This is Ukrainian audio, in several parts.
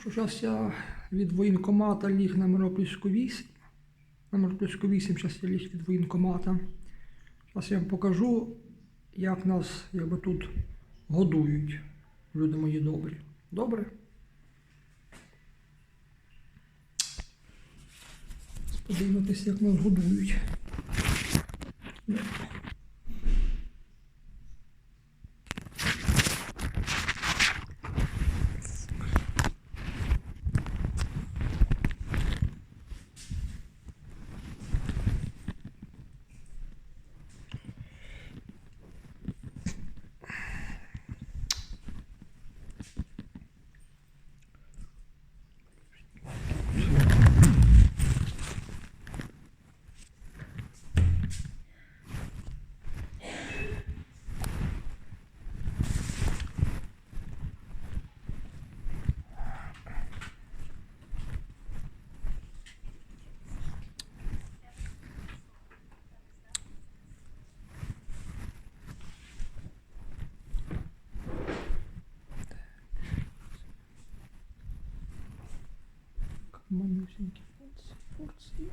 Що, зараз я від воєнкомата ліг на Миропільську 8. На Миропільську 8 зараз я ліг від воєнкомата. Зараз я вам покажу, як нас якби, тут годують, люди мої добрі. Добре? Подивитися, як нас годують. Манюсенькі порції, порції.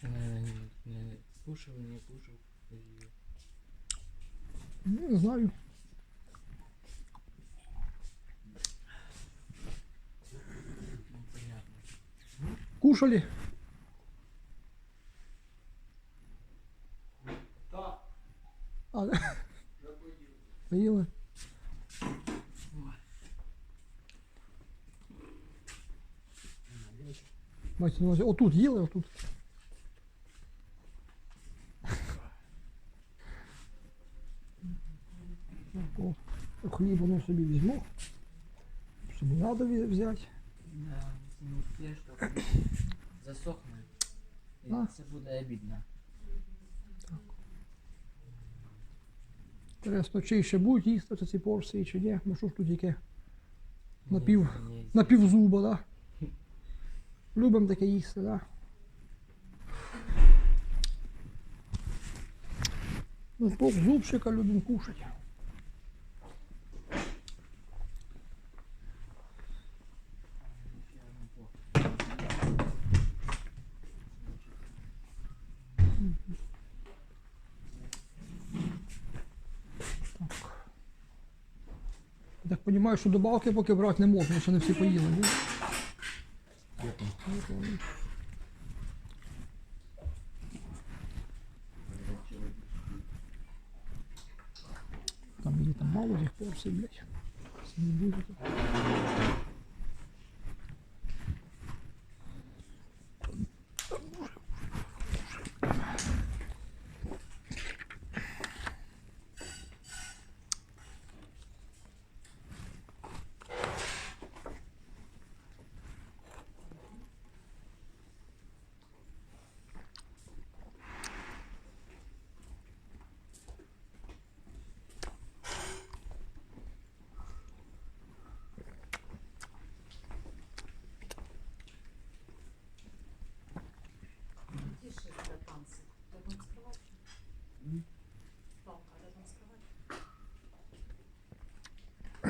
Що не, не кушав, не кушав. і Ну, Не знаю. Ну, понятно. Кушали? Так. А, поїли? Мається на увазі, отут їли, отут. О, хліб воно собі візьму. Собі треба взяти. Да, не успієш, то засохне. І А. це буде обідно. Інтересно, чи ще будуть їсти ці порції, чи ні? Ну що ж тут яке? Напів, Ні, ні, напівзуба, да? Любимо таке їсти, да? Ну, пол зубчика любимо кушати. Я так розумію, що добавки поки брати не можна, що не всі поїли. Ні? Там її там мало їх порцій, блядь. Не буде.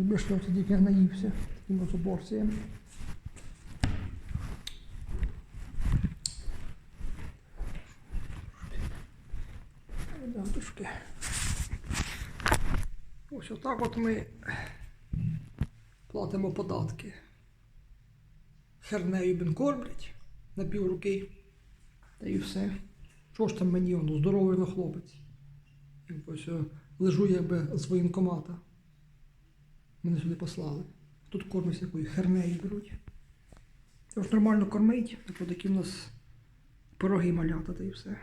Хоч би що тоді я наївся такими порціями. Ребятушки. Ось отак от ми платимо податки. Хернею бін кормлять на півруки. Та і все. Що ж там мені воно, здоровий на хлопець. Ось е, лежу якби з воєнкомата. Мене сюди послали. Тут кормять якою хернею беруть. Тож нормально кормить, так от такі в нас пироги малята та і все.